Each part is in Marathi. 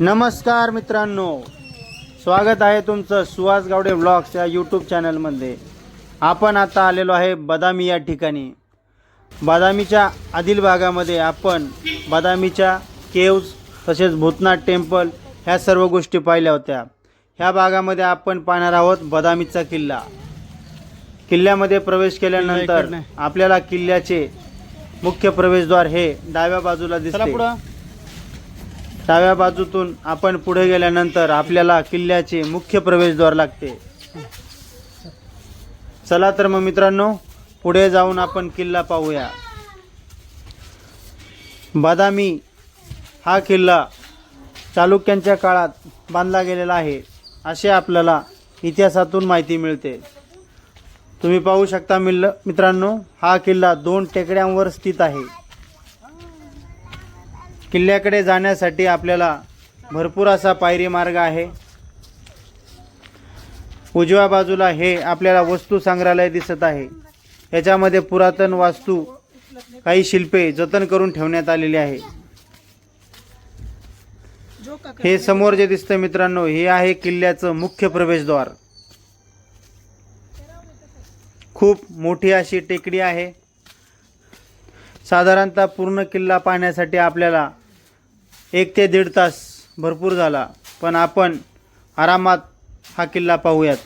नमस्कार मित्रांनो. स्वागत आहे तुमचं सुहास गावडे ब्लॉग्स या यूट्यूब चॅनलमध्ये आपण आता आलेलो आहे बदामी या ठिकाणी. बदामीच्या आदिल भागामध्ये आपण बदामीच्या केव्ज तसेच भूतनाथ टेम्पल ह्या सर्व गोष्टी पाहिल्या होत्या. ह्या भागामध्ये आपण पाहणार आहोत बदामीचा किल्ला. किल्ल्यामध्ये प्रवेश केल्यानंतर. आपल्याला किल्ल्याचे मुख्य प्रवेशद्वार हे डाव्या बाजूला दिसते. पुढं. डाव्या बाजूतून आपण पुढे गेल्यानंतर आपल्याला किल्ल्याचे मुख्य प्रवेशद्वार लागते. चला तर मग मित्रांनो पुढे जाऊन आपण किल्ला पाहूया. बदामी हा किल्ला चालुक्यांच्या काळात बांधला गेलेला आहे असे आपल्याला इतिहासातून माहिती मिळते. तुम्ही पाहू शकता मिल्ल मित्रांनो हा किल्ला दोन टेकड्यांवर स्थित आहे. किल्ल्याकडे जाण्यासाठी आपल्याला भरपूर असा पायरी मार्ग आहे. उजव्या बाजूला हे आपल्याला वस्तू संग्रहालय दिसत आहे. याच्यामध्ये पुरातन वास्तू काही शिल्पे जतन करून ठेवण्यात आलेली आहे. हे समोर जे दिसतं मित्रांनो हे आहे किल्ल्याचं मुख्य प्रवेशद्वार. खूप मोठी अशी टेकडी आहे. साधारणतः पूर्ण किल्ला पाहण्यासाठी आपल्याला एक ते दीड तास भरपूर झाला पण आपण आरामात हा किल्ला पाहूयात.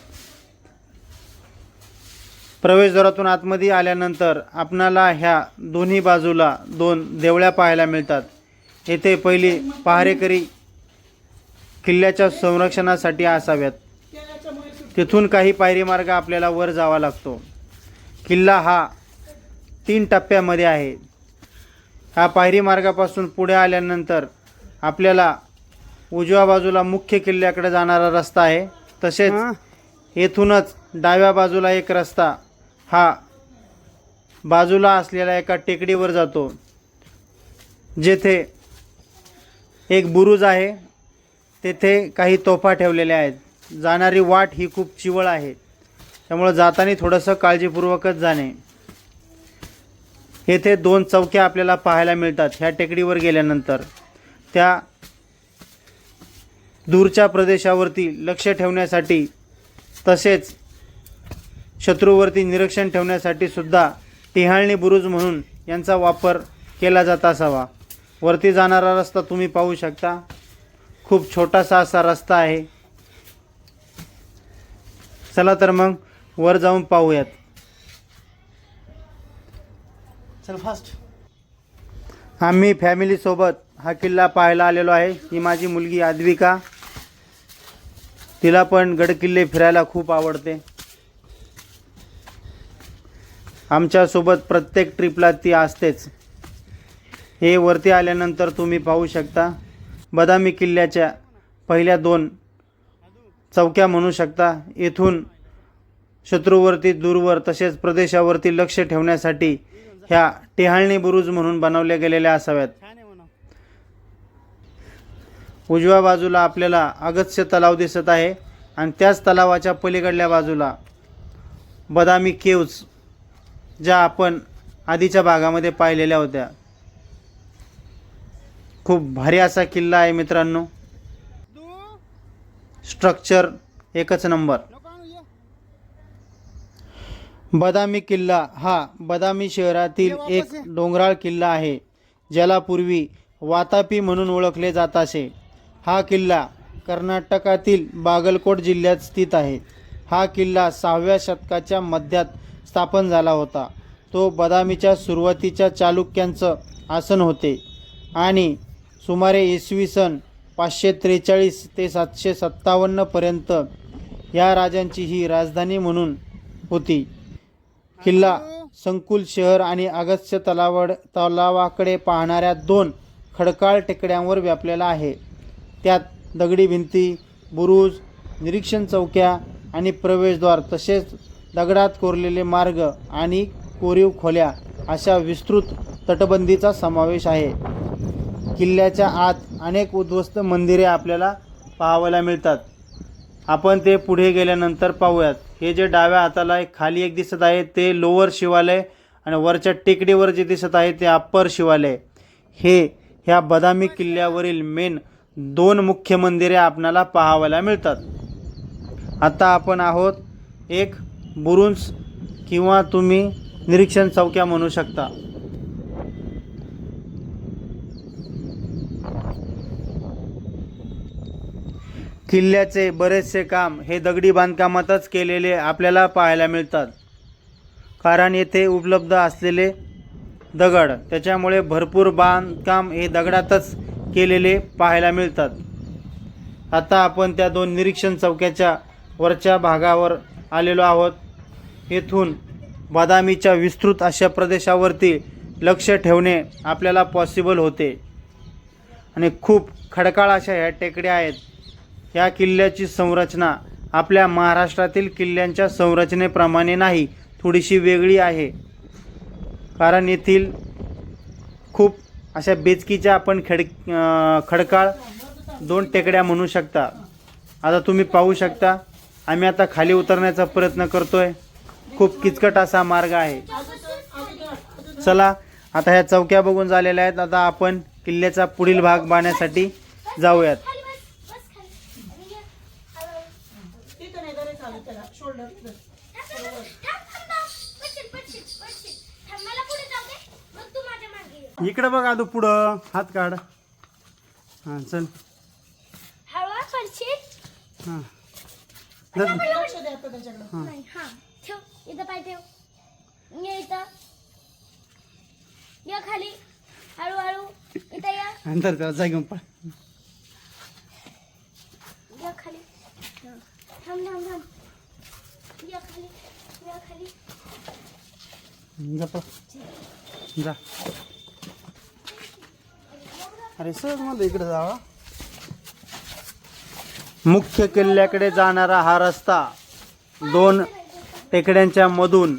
प्रवेशद्वारातून आतमध्ये आल्यानंतर आपणाला ह्या दोन्ही बाजूला दोन देवळ्या पाहायला मिळतात. येथे पहिली पहारेकरी किल्ल्याच्या संरक्षणासाठी असाव्यात. तिथून काही पायरी मार्ग आपल्याला वर जावा लागतो. किल्ला हा तीन टप्प्यामध्ये आहे. हा पायरी मार्गापासून पुढे आल्यानंतर आपल्याला उजव्या बाजूला मुख्य किल्ल्याकडे जाणारा रस्ता आहे. तसेच. येथूनच डाव्या बाजूला एक रस्ता हा बाजूला असलेल्या एका टेकडीवर जातो. जेथे एक बुरुज आहे. तेथे काही तोफा ठेवलेल्या आहेत. जाणारी वाट ही खूप चिवळ आहे. त्यामुळं जाताना थोडंसं काळजीपूर्वकच जाणे. येथे दोन चौक्या आपल्याला पाहायला मिळतात. ह्या टेकडीवर गेल्यानंतर त्या दूरच्या प्रदेशावरती लक्ष ठेवण्यासाठी तसेच शत्रूवरती निरीक्षण ठेवण्यासाठी सुद्धा टिहाळणी बुरुज म्हणून यांचा वापर केला जात असावा. वरती जाणारा रस्ता तुम्ही पाहू शकता. खूप छोटासा असा रस्ता आहे. चला तर मग वर जाऊन पाहूयात. चल फास्ट आम्ही फॅमिलीसोबत हा किल्ला पाहायला आलेलो आहे. ही माझी मुलगी आद्विका. तिला पण गडकिल्ले फिरायला खूप आवडते. आमच्यासोबत प्रत्येक ट्रिपला ती असतेच. हे वरती आल्यानंतर तुम्ही पाहू शकता. बदामी किल्ल्याच्या पहिल्या दोन चौक्या म्हणू शकता. येथून शत्रूवरती दूरवर तसेच प्रदेशावरती लक्ष ठेवण्यासाठी ह्या टिहाळणी बुरुज म्हणून बनवल्या गेलेल्या असाव्यात. उजव्या बाजूला आपल्याला अगत्य तलाव दिसत आहे आणि त्याच तलावाच्या पलीकडल्या बाजूला बदामी केव्ज ज्या आपण आधीच्या भागामध्ये पाहिलेल्या होत्या. खूप भारी असा किल्ला आहे मित्रांनो. स्ट्रक्चर एकच नंबर बदामी किल्ला. हा बदामी शहरातील एक. डोंगराळ किल्ला आहे ज्याला पूर्वी वातापी म्हणून ओळखले जात असे. हा किल्ला कर्नाटकातील बागलकोट जिल्ह्यात स्थित आहे. हा किल्ला सहाव्या शतकाच्या मध्यात स्थापन झाला होता. तो बदामीच्या सुरुवातीच्या चालुक्यांचं आसन होते आणि सुमारे इसवी सन पाचशे त्रेचाळीस ते सातशे सत्तावन्नपर्यंत या राजांची ही राजधानी म्हणून होती. किल्ला संकुल शहर आणि अगस्त्य तलावड तलावाकडे पाहणाऱ्या दोन खडकाळ टेकड्यांवर व्यापलेला आहे. त्यात दगडी भिंती बुरुज निरीक्षण चौक्या आणि प्रवेशद्वार तसेच दगडात कोरलेले मार्ग आणि कोरीव खोल्या अशा विस्तृत तटबंदीचा समावेश आहे. किल्ल्याच्या आत अनेक उद्ध्वस्त मंदिरे आपल्याला पाहावयाला मिळतात. आपण ते पुढे गेल्यानंतर पाहूयात. हे जे डाव्या हाताला एक खाली एक दिसत आहे ते लोअर शिवालय आणि वरच्या टेकडीवर जे दिसत आहे ते अप्पर शिवालय. हे ह्या बदामी किल्ल्यावरील मेन दोन मुख्य मंदिरे आपणाला पाहावयाला मिळतात. आता आपण आहोत एक बुरुंज किंवा तुम्ही निरीक्षण चौक्या म्हणू शकता. किल्ल्याचे बरेचसे काम हे दगडी बांधकामातच केलेले आपल्याला पाहायला मिळतात. कारण येथे उपलब्ध असलेले दगड त्याच्यामुळे भरपूर बांधकाम हे दगडातच केलेले पाहायला मिळतात. आता आपण त्या दोन निरीक्षण चौक्याच्या वरच्या भागावर आलेलो आहोत. येथून बदामीच्या विस्तृत अशा प्रदेशावरती लक्ष ठेवणे आपल्याला पॉसिबल होते. आणि खूप खडकाळ अशा ह्या टेकड्या आहेत. या किल्ल्याची संरचना आपल्या महाराष्ट्रातील किल्ल्यांच्या संरचनेप्रमाणे नाही थोडीशी वेगळी आहे. कारण येथील खूप अशा बेचकीच्या आपण खेड खडकाळ दोन टेकड्या म्हणू शकता. आता तुम्ही पाहू शकता आम्ही आता खाली उतरण्याचा प्रयत्न करतोय. खूप किचकट असा मार्ग आहे. चला आता ह्या चौक्या बघून झालेल्या आहेत. आता आपण किल्ल्याचा पुढील भाग बांधण्यासाठी जाऊयात खाली बस बस खाली आणि ये. हळू. तिथं नाही जरा चालत त्याला शोल्डर थांब, थांब, थांब, थांब, थांब. पडशील, पडशील, पडशील. थांब, मला पुढे जाऊ दे. मग तू माझ्या मागे ये. इकडे बघ आदू पुढं. हात काढ. हां चल. हळू हा, पडशील. हां लक्ष द्या आता त्याच्याकडे. नाही, हा. ठेव. इथं पाय ठेव. ये इथं. या खाली. हळू हळू इथं या. अंतर त्याला जाय घेऊन पळ. या खाली. थांब थांब थांब. या खाली. या खाली. जा पळ. जा. अरे सहज इकडे जावा. मुख्य किल्ल्याकडे जाणारा हा रस्ता दोन टेकड्यांच्या मधून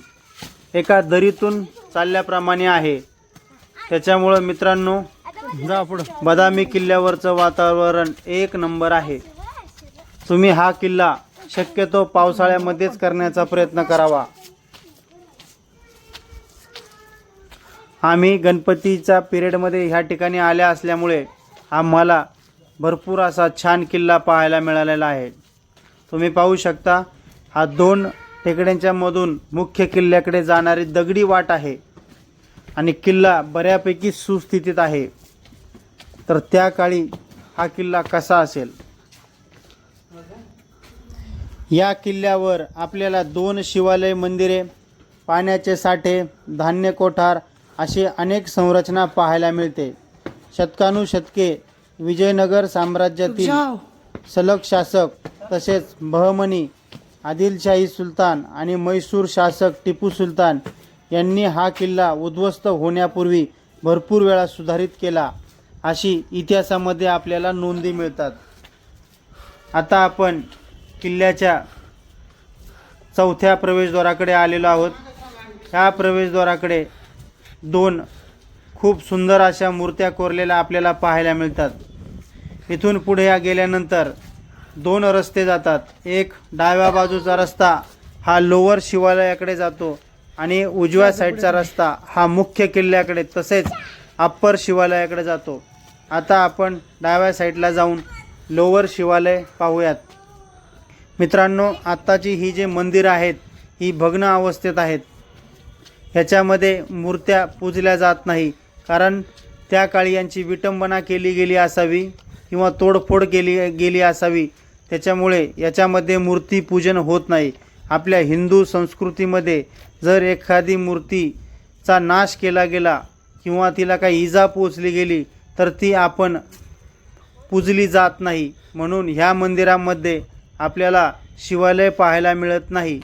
एका दरीतून चालल्याप्रमाणे आहे. त्याच्यामुळं मित्रांनो जा पुढं. बदामी किल्ल्यावरचं वातावरण एक नंबर आहे. तुम्ही हा किल्ला शक्यतो पावसाळ्यामध्येच करण्याचा प्रयत्न करावा. आम्ही गणपतीच्या पिरियडमध्ये ह्या ठिकाणी आल्या असल्यामुळे आम्हाला भरपूर असा छान किल्ला पाहायला मिळालेला आहे. तुम्ही पाहू शकता हा दोन टेकड्यांच्या मधून मुख्य किल्ल्याकडे जाणारी दगडी वाट आहे आणि किल्ला बऱ्यापैकी सुस्थितीत आहे. तर त्या काळी हा किल्ला कसा असेल? या किल्ल्यावर आपल्याला दोन शिवालय मंदिरे पाण्याचे साठे धान्य कोठार अशी अनेक संरचना पाहायला मिळते. शतकानुशतके विजयनगर साम्राज्यातील सलग शासक तसेच बहमनी आदिलशाही सुलतान आणि म्हैसूर शासक टिपू सुलतान यांनी हा किल्ला उद्ध्वस्त होण्यापूर्वी भरपूर वेळा सुधारित केला. अशी इतिहासामध्ये आपल्याला नोंदी मिळतात. आता आपण किल्ल्याच्या चौथ्या प्रवेशद्वाराकडे आलेलो आहोत. ह्या प्रवेशद्वाराकडे दोन खूप सुंदर अशा मूर्त्या कोरलेल्या आपल्याला पाहायला मिळतात. इथून पुढे या गेल्यानंतर दोन रस्ते जातात. एक डाव्या बाजूचा रस्ता हा लोअर शिवालयाकडे जातो आणि उजव्या साईडचा रस्ता हा मुख्य किल्ल्याकडे तसेच अप्पर शिवालयाकडे जातो. आता आपण डाव्या साईडला जाऊन लोअर शिवालय पाहूयात. मित्रांनो आत्ताची ही जे मंदिरं आहेत ही भग्न अवस्थेत आहेत. ह्याच्यामध्ये मूर्त्या पूजल्या जात नाही. कारण त्या काळी यांची विटंबना केली गेली असावी किंवा तोडफोड केली गेली असावी. त्याच्यामुळे याच्यामध्ये मूर्तीपूजन होत नाही. आपल्या हिंदू संस्कृतीमध्ये जर एखादी मूर्तीचा नाश केला गेला किंवा तिला काही इजा पोचली गेली तर ती आपण पूजली जात नाही. म्हणून ह्या मंदिरामध्ये आपल्याला शिवालय पाहायला मिळत नाही.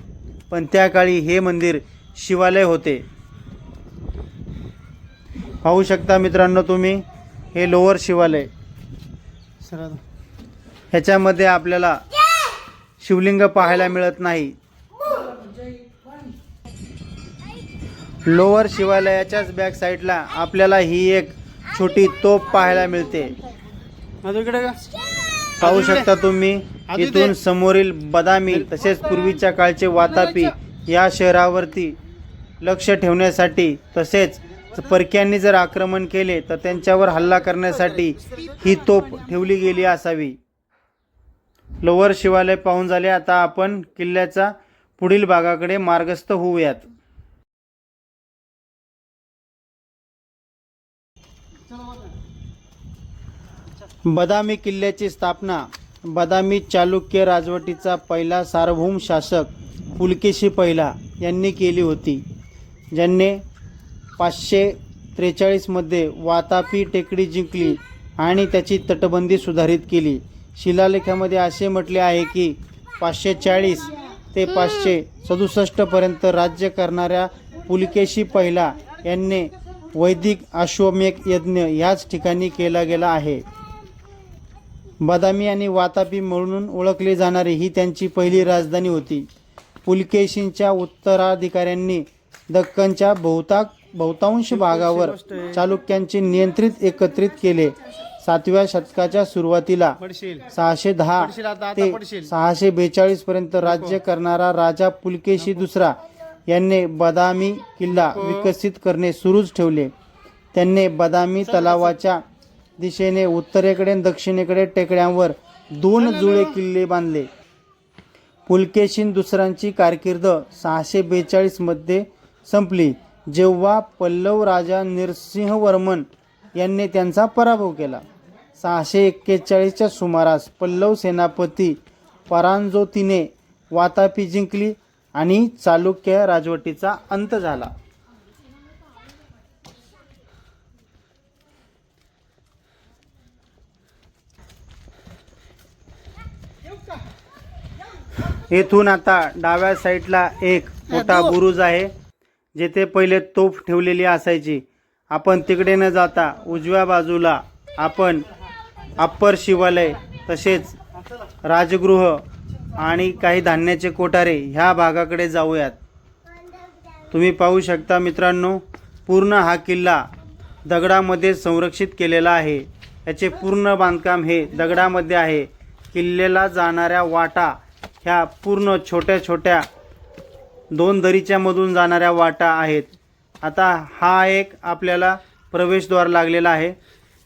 पण त्या काळी हे मंदिर शिवालय होते. पाहू शकता मित्रांनो तुम्ही हे लोअर शिवालय. ह्याच्यामध्ये आपल्याला शिवलिंग पाहायला मिळत नाही. लोअर शिवालयाच्याच बॅक साईडला आपल्याला ही एक छोटी तोप पाहायला मिळते. पाहू शकता तुम्ही इथून समोरील बदामी तसेच पूर्वीच्या काळचे वातापी या शहरावरती लक्ष ठेवण्यासाठी तसेच परक्यांनी जर आक्रमण केले तर त्यांच्यावर हल्ला करण्यासाठी ही तोफ ठेवली गेली असावी. लोवर शिवालय पाहून झाले आता आपण किल्ल्याचा पुढील भागाकडे मार्गस्थ होऊयात. बदामी किल्ल्याची स्थापना बदामी चालुक्य राजवटीचा पहिला सार्वभौम शासक पुलकेशी पहिला यांनी केली होती. ज्यांनी पाचशे त्रेचाळीसमध्ये वातापी टेकडी जिंकली आणि त्याची तटबंदी सुधारित केली. शिलालेखामध्ये असे म्हटले आहे की पाचशे चाळीस ते पाचशे सदुसष्टपर्यंत राज्य करणाऱ्या पुलकेशी पहिला यांनी वैदिक अश्वमेघ यज्ञ ह्याच ठिकाणी केला गेला आहे. बदामी आणि वातापी म्हणून ओळखली जाणारी ही त्यांची पहिली राजधानी होती. पुलकेशींच्या उत्तराधिकाऱ्यांनी दक्कनच्या बहुताक बहुतांश भागावर चालुक्यांचे नियंत्रित एकत्रित केले. सातव्या शतकाच्या सुरुवातीला सहाशे दहा ते. सहाशे बेचाळीस पर्यंत राज्य करणारा राजा पुलकेशी दुसरा. यांनी बदामी किल्ला विकसित करणे सुरूच ठेवले. त्यांनी बदामी तलावाच्या दिशेने उत्तरेकडे दक्षिणेकडे टेकड्यांवर दोन जुळे किल्ले बांधले. पुलकेशीन दुसऱ्यांची कारकीर्द सहाशे बेचाळीसमध्ये संपली. जेव्हा पल्लव राजा नरसिंहवर्मन यांनी त्यांचा पराभव केला. सहाशे एक्केचाळीसच्या सुमारास पल्लव सेनापती परांजोतीने वातापी जिंकली आणि चालुक्य राजवटीचा अंत झाला. येथून आता डाव्या साईडला एक मोठा बुरुज आहे. जेथे पहिले तोफ ठेवलेली असायची. आपण तिकडे न जाता उजव्या बाजूला आपण अप्पर शिवालय तसेच राजगृह आणि काही धान्याचे कोठारे ह्या भागाकडे जाऊयात. तुम्ही पाहू शकता मित्रांनो पूर्ण हा किल्ला दगडामध्ये संरक्षित केलेला आहे. याचे पूर्ण बांधकाम हे दगडामध्ये आहे. किल्ल्याला जाणाऱ्या वाटा ह्या पूर्ण छोट्या छोट्या दोन दरीच्या मधून जाणाऱ्या वाटा आहेत. आता हा एक आपल्याला प्रवेशद्वार लागलेला आहे.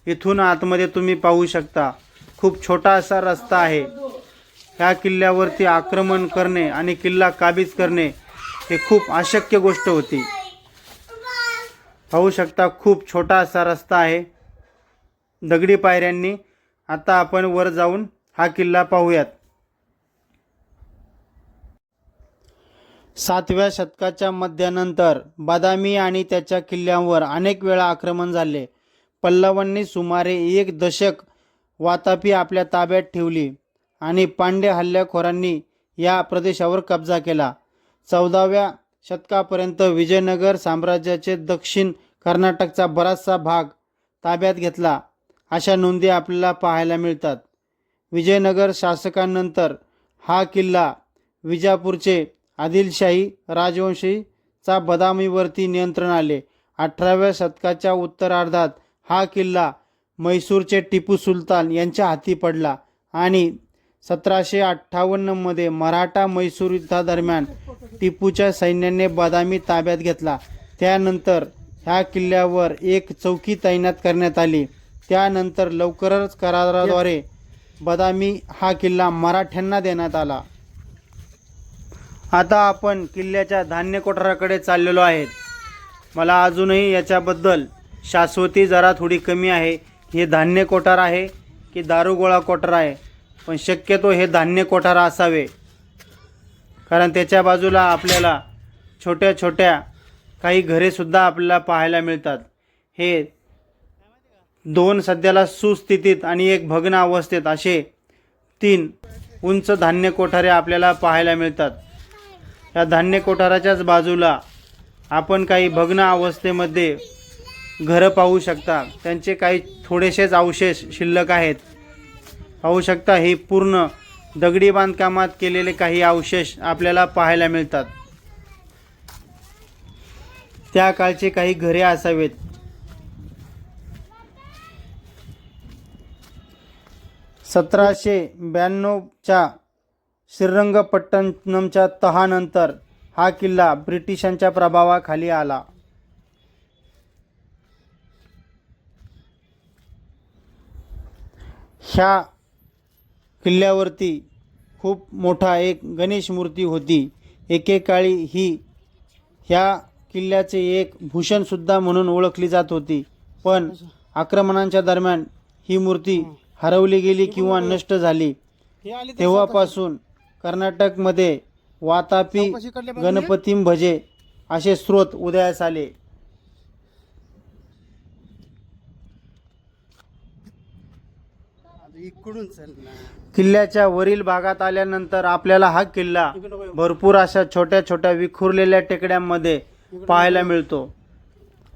इथून आतमध्ये तुम्ही पाहू शकता खूप छोटा असा रस्ता आहे. ह्या किल्ल्यावरती आक्रमण करणे आणि किल्ला काबीज करणे हे खूप अशक्य गोष्ट होती. पाहू शकता खूप छोटा असा रस्ता आहे. दगडी पायऱ्यांनी आता आपण वर जाऊन हा किल्ला पाहूयात. सातव्या शतकाच्या मध्यानंतर बदामी आणि त्याच्या किल्ल्यांवर अनेक वेळा आक्रमण झाले. पल्लवांनी सुमारे एक दशक वातापी आपल्या ताब्यात ठेवली आणि पांडे हल्लेखोरांनी या प्रदेशावर कब्जा केला. चौदाव्या शतकापर्यंत विजयनगर साम्राज्याचे दक्षिण कर्नाटकचा बराचसा भाग ताब्यात घेतला. अशा नोंदी आपल्याला पाहायला मिळतात. विजयनगर शासकांनंतर हा किल्ला विजापूरचे आदिलशाही राजवंशीचा बदामीवरती नियंत्रण आले. अठराव्या शतकाच्या उत्तरार्धात हा किल्ला म्हैसूरचे टिपू सुलतान यांच्या हाती पडला आणि सतराशे अठ्ठावन्नमध्ये मराठा म्हैसूर युद्धादरम्यान टिपूच्या सैन्याने बदामी ताब्यात घेतला. त्यानंतर ह्या किल्ल्यावर एक चौकी तैनात करण्यात आली. त्यानंतर लवकरच कराराद्वारे बदामी हा किल्ला मराठ्यांना देण्यात आला. आता आपण किल्ल्याच्या धान्य कोठाराकडे चाललेलो आहेत मला अजूनही याच्याबद्दल शाश्वती जरा थोडी कमी आहे. हे धान्य कोठार आहे की दारुगोळा कोठार आहे? पण शक्यतो हे धान्य कोठार असावे. कारण त्याच्या बाजूला आपल्याला छोट्या छोट्या काही घरेसुद्धा आपल्याला पाहायला मिळतात. हे दोन सध्याला सुस्थितीत आणि एक भग्न अवस्थेत असे तीन उंच धान्य कोठारे आपल्याला पाहायला मिळतात. या धान्य कोठाराच्याच बाजूला आपण काही भग्न अवस्थेमध्ये घरं पाहू शकता. त्यांचे काही थोडेसेच अवशेष शिल्लक आहेत. पाहू शकता हे पूर्ण दगडी बांधकामात केलेले काही अवशेष आपल्याला पाहायला मिळतात. त्या काळचे काही घरे असावेत. सतराशे ब्याण्णवच्या श्रीरंगपट्टणमच्या तहानंतर हा किल्ला ब्रिटिशांच्या प्रभावाखाली आला. ह्या किल्ल्यावरती खूप मोठा एक गणेश मूर्ती होती. एकेकाळी ही ह्या किल्ल्याचे एक भूषणसुद्धा म्हणून ओळखली जात होती. पण आक्रमणांच्या दरम्यान ही मूर्ती हरवली गेली किंवा नष्ट झाली. तेव्हापासून कर्नाटकमध्ये वातापी? गणपतीम भजे असे स्रोत उदयास आले. किल्ल्याच्या वरील भागात आल्यानंतर आपल्याला हा किल्ला भरपूर अशा छोट्या छोट्या विखुरलेल्या टेकड्यांमध्ये पाहायला मिळतो.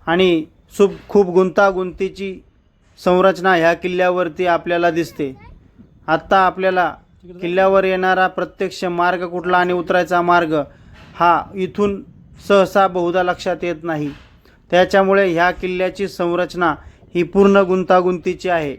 आणि सुप खूप गुंतागुंतीची संरचना ह्या किल्ल्यावरती आपल्याला दिसते. आत्ता आपल्याला किल्ल्यावर येणारा प्रत्यक्ष मार्ग कुठला आणि उतरायचा मार्ग हा इथून सहसा बहुधा लक्षात येत नाही. त्याच्यामुळे ह्या किल्ल्याची संरचना ही पूर्ण गुंतागुंतीची आहे.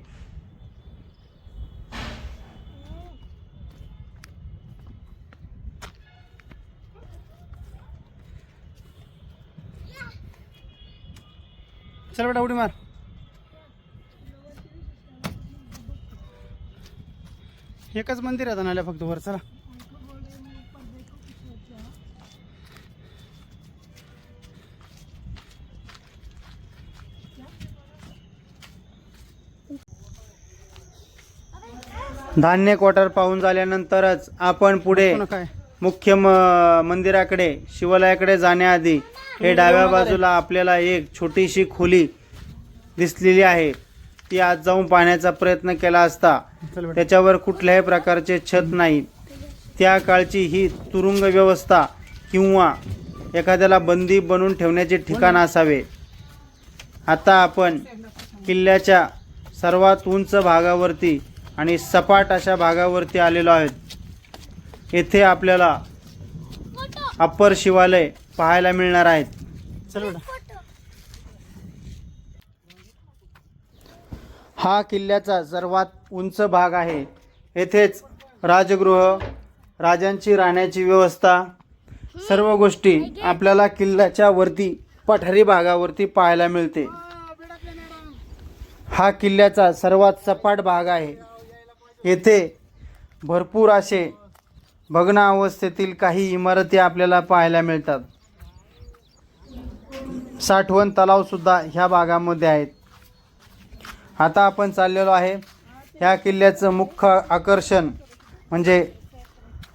चल बेटा उडी मार. एकच मंदिर आहे नाल्या फक्त वर चला. धान्य क्वार्टर पाहून झाल्यानंतरच आपण पुढे मुख्य मंदिराकडे शिवालयाकडे जाण्याआधी हे डाव्या बाजूला आपल्याला एक छोटीशी खोली दिसलेली आहे. ती आज जाऊन पाहण्याचा प्रयत्न केला असता त्याच्यावर कुठल्याही प्रकारचे छत नाही. त्या काळची ही तुरुंग व्यवस्था किंवा एखाद्याला बंदी बनवून ठेवण्याचे ठिकाण असावे. आता आपण किल्ल्याच्या सर्वात उंच भागावरती आणि सपाट अशा भागावरती आलेलो आहेत. येथे आपल्याला अप्पर शिवालय पाहायला मिळणार आहेत चल बेटा फोटो हा किल्ल्याचा सर्वात उंच भाग आहे. येथेच राजगृह राजांची राहण्याची व्यवस्था सर्व गोष्टी आपल्याला किल्ल्याच्या वरती पठारी भागावरती पाहायला मिळते. हा किल्ल्याचा सर्वात सपाट भाग आहे. येथे भरपूर असे भग्न अवस्थेतील काही इमारती आपल्याला पाहायला मिळतात. साठवण तलावसुद्धा ह्या भागामध्ये आहेत. आता आपण चाललेलो आहे ह्या किल्ल्याचं मुख्य आकर्षण म्हणजे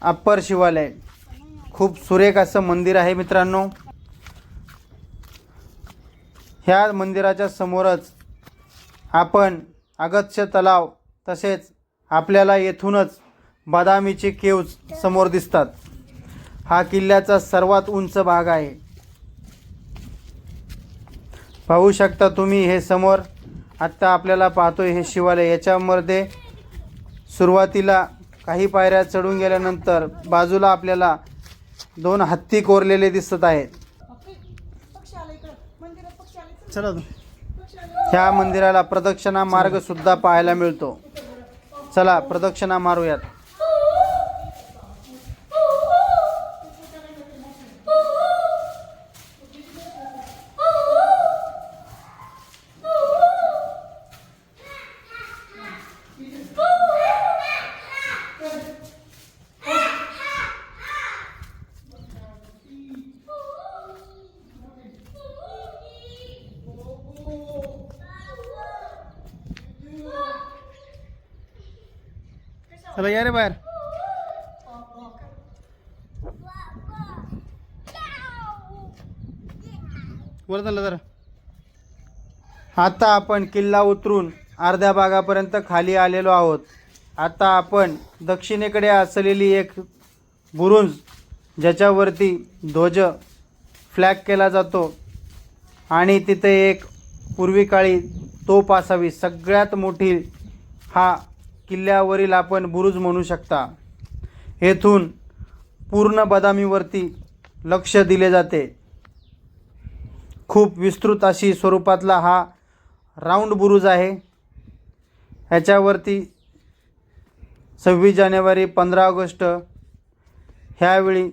अप्पर शिवालय. खूप सुरेख असं मंदिर आहे मित्रांनो. ह्या मंदिराच्या समोरच आपण अगत्य तलाव तसेच आपल्याला येथूनच बदामीचे केव्ज समोर दिसतात. हा किल्ल्याचा सर्वात उंच भाग आहे. पाहू शकता तुम्ही हे समोर. आत्ता आपल्याला पाहतोय हे शिवालय. याच्यामध्ये सुरुवातीला काही पायऱ्या चढून गेल्यानंतर बाजूला आपल्याला दोन हत्ती कोरलेले दिसत आहेत. चला ह्या मंदिराला प्रदक्षिणा मार्ग सुद्धा पाहायला मिळतो. चला प्रदक्षिणा मारूयात. चला या रे बाहेर. वर चाललं जरा. आता आपण किल्ला उतरून अर्ध्या भागापर्यंत खाली आलेलो आहोत. आता आपण दक्षिणेकडे असलेली एक बुरुंज ज्याच्यावरती ध्वज फ्लॅग केला जातो. आणि तिथे एक पूर्वी काळी तोप असावी. सगळ्यात मोठी हा किल्ल्यावरील आपण बुरुज म्हणू शकता. येथून पूर्ण बदामीवरती लक्ष दिले जाते. खूप विस्तृत अशी स्वरूपातला हा राऊंड बुरुज आहे. ह्याच्यावरती सव्वीस जानेवारी पंधरा ऑगस्ट ह्यावेळी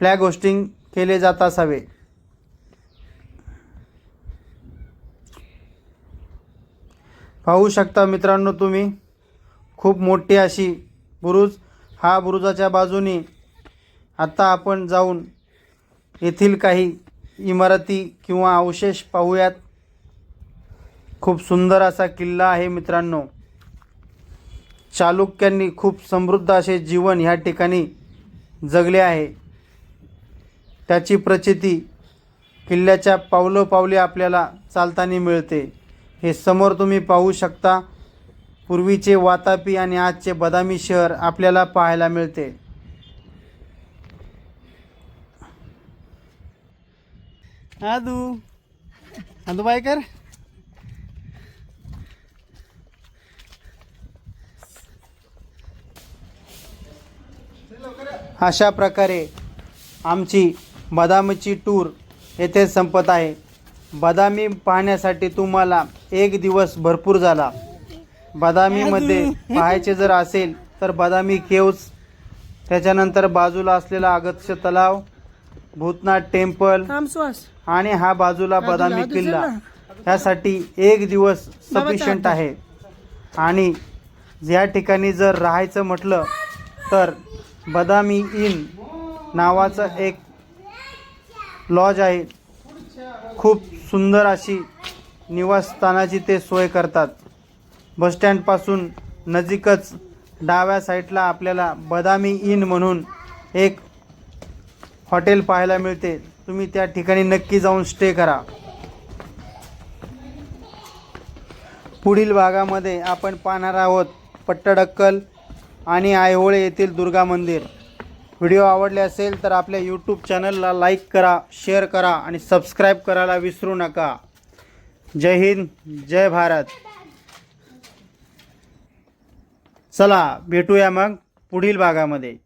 फ्लॅग होस्टिंग केले जात असावे. पाहू शकता मित्रांनो तुम्ही. खूप मोठी अशी बुरुज. हा बुरुजाच्या बाजूने आत्ता आपण जाऊन येथील काही इमारती किंवा अवशेष पाहूयात. खूप सुंदर असा किल्ला आहे मित्रांनो. चालुक्यांनी खूप समृद्ध असे जीवन ह्या ठिकाणी जगले आहे. त्याची प्रचिती किल्ल्याच्या पावलोपावली आपल्याला चालताना मिळते. हे समोर तुम्ही पाहू शकता पूर्वीचे वातापी आणि आजचे बदामी शहर आपल्याला पाहायला मिळते. आदू आदू बाय कर अशा प्रकारे आमची बदामीची टूर येथे संपत आहे. बदामी पाहण्यासाठी तुम्हाला एक दिवस भरपूर झाला. बदामीमध्ये पाहायचे जर असेल तर बदामी केव्ज त्याच्यानंतर बाजूला असलेला अगत्य तलाव भूतनाथ टेम्पल आणि हा बाजूला बदामी किल्ला. ह्यासाठी एक दिवस सफिशियंट आहे. आणि या ठिकाणी जर राहायचं म्हटलं तर बदामी इन नावाचं एक लॉज आहे. खूप सुंदर अशी निवासस्थानाची ते सोय करतात. बसस्टँडपासून नजीकच डाव्या साईडला आपल्याला बदामी इन म्हणून एक हॉटेल पाहायला मिळते. तुम्ही त्या ठिकाणी नक्की जाऊन स्टे करा. पुढील भागामध्ये आपण पाहणार आहोत पट्टडक्कल आणि आयहोळे येथील दुर्गा मंदिर. व्हिडिओ आवडले असेल तर आपल्या यूट्यूब चॅनलला लाईक करा शेअर करा आणि सबस्क्राईब करायला विसरू नका. जय हिंद जय भारत. चला भेटूया मग पुढील भागामध्ये.